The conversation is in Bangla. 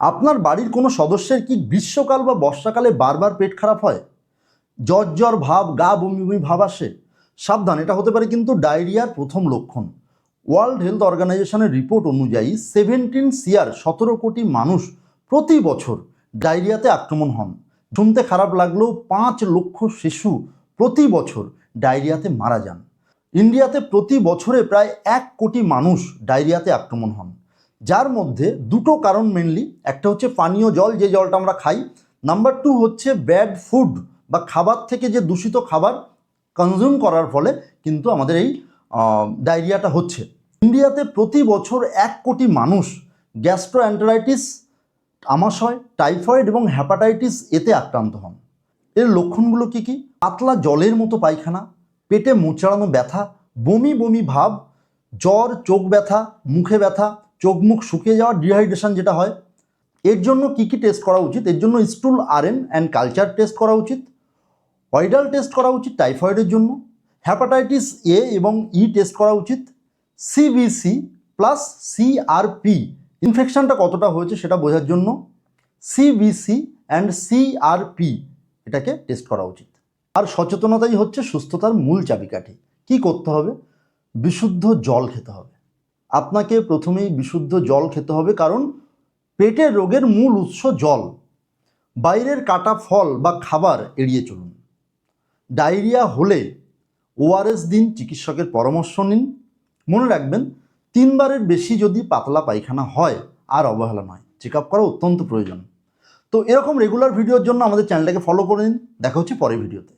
আপনার বাড়ির কোনো সদস্যের কি গ্রীষ্মকাল বা বর্ষাকালে বারবার পেট খারাপ হয়? জ্বর জ্বর, ভাব, গা, বমি বমি, ভাব আসে। সাবধান, এটা হতে পারে কিন্তু ডায়রিয়ার প্রথম লক্ষণ। ওয়ার্ল্ড হেলথ অর্গানাইজেশনের রিপোর্ট অনুযায়ী সেভেন্টিন সিয়ার সতেরো কোটি মানুষ প্রতি বছর ডায়রিয়াতে আক্রমণ হন। শুনতে খারাপ লাগলেও পাঁচ লক্ষ শিশু প্রতি বছর ডায়রিয়াতে মারা যান। ইন্ডিয়াতে প্রতি বছরে প্রায় এক কোটি মানুষ ডায়রিয়াতে আক্রমণ হন। যার মধ্যে দুটো কারণ মেনলি একটা হচ্ছে পানীয় জল, যে জলটা আমরা খাই। নাম্বার টু হচ্ছে ব্যাড ফুড বা খাবার থেকে যে দূষিত খাবার কনজিউম করার ফলে কিন্তু আমাদের এই ডায়রিয়াটা হচ্ছে। ইন্ডিয়াতে প্রতি বছর এক কোটি মানুষ গ্যাস্ট্রোঅ্যান্টারাইটিস আমাশয় টাইফয়েড এবং হ্যাপাটাইটিস এতে আক্রান্ত হন। এর লক্ষণগুলো কি কি? পাতলা জলের মতো পায়খানা, পেটে মোচাড়ানো ব্যথা, বমি বমি ভাব, জ্বর, চোখ ব্যথা, মুখে ব্যথা চোখ মুখ শুকিয়ে যাওয়া ডিহাইড্রেশন যেটা হয়, এর জন্য কি কি টেস্ট করা উচিত? এর জন্য stool RN and culture test করা উচিত অয়েডাল টেস্ট করা উচিত টাইফয়েডের জন্য হ্যাপাটাইটিস এ এবং ই টেস্ট করা উচিত সিবিসি প্লাস সিআরপি ইনফেকশানটা কতটা হয়েছে সেটা বোঝার জন্য সিবিসি অ্যান্ড সিআরপি এটাকে টেস্ট করা উচিত। আর সচেতনতাই হচ্ছে সুস্থতার মূল চাবিকাঠি। কি করতে হবে? বিশুদ্ধ জল খেতে হবে। আপনাকে প্রথমেই বিশুদ্ধ জল খেতে হবে, কারণ পেটের রোগের মূল উৎস জল। বাইরের কাটা ফল বা খাবার এড়িয়ে চলুন। ডায়রিয়া হলে ওআরএস দিন চিকিৎসকের পরামর্শ নিন। মনে রাখবেন, তিনবারের বেশি যদি পাতলা পায়খানা হয়, আর অবহেলা নয়। চেক আপ করা অত্যন্ত প্রয়োজন। তো এরকম রেগুলার ভিডিওর জন্য আমাদের চ্যানেলটাকে ফলো করে নিন। দেখা হচ্ছে পরের ভিডিওতে।